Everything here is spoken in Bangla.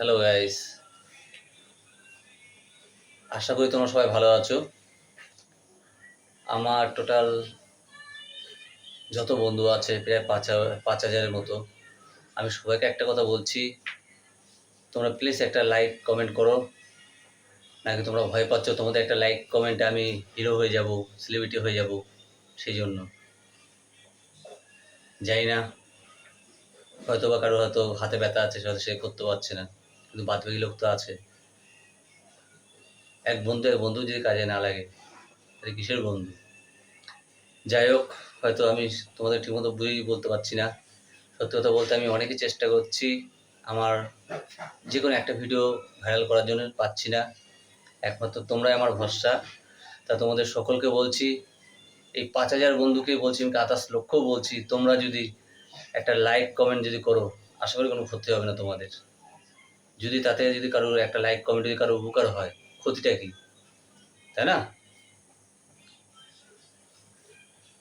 হ্যালো গাইস আশা করি তোমরা সবাই ভালো আছো। আমার টোটাল যত বন্ধু আছে, প্রায় পাঁচ পাঁচ হাজারের মতো। আমি সবাইকে একটা কথা বলছি, তোমরা প্লিজ একটা লাইক কমেন্ট করো। নাকি তোমরা ভয় পাচ্ছ, তোমাদের একটা লাইক কমেন্টে আমি হিরো হয়ে যাব সেলিব্রিটি হয়ে যাব, সেই জন্য। জানি না হয়তো বা কারও হয়তো হাতে ব্যথা আছে সে করতে পারছে না। কিন্তু বাদ বাকি লোক তো আছে। এক বন্ধু এক বন্ধু যদি কাজে না লাগে, তাহলে কিসের বন্ধু? যাই হোক, হয়তো আমি তোমাদের ঠিকমতো বুঝেই বলতে পারছি না। সত্যি কথা বলতে আমি অনেকই চেষ্টা করছি আমার যে কোনো একটা ভিডিও ভাইরাল করার জন্য, পাচ্ছি না। একমাত্র তোমরাই আমার ভরসা। তা তোমাদের সকলকে বলছি, এই পাঁচ হাজার বন্ধুকে বলছি, আমি আতাশ লক্ষ্যও বলছি, তোমরা যদি একটা লাইক কমেন্ট যদি করো, আশা করি কোনো ক্ষতি হবে না তোমাদের। যদি তাতে যদি কারোর একটা লাইক কমেন্ট যদি কারোর উপকার হয়, ক্ষতিটা কি? তাই না?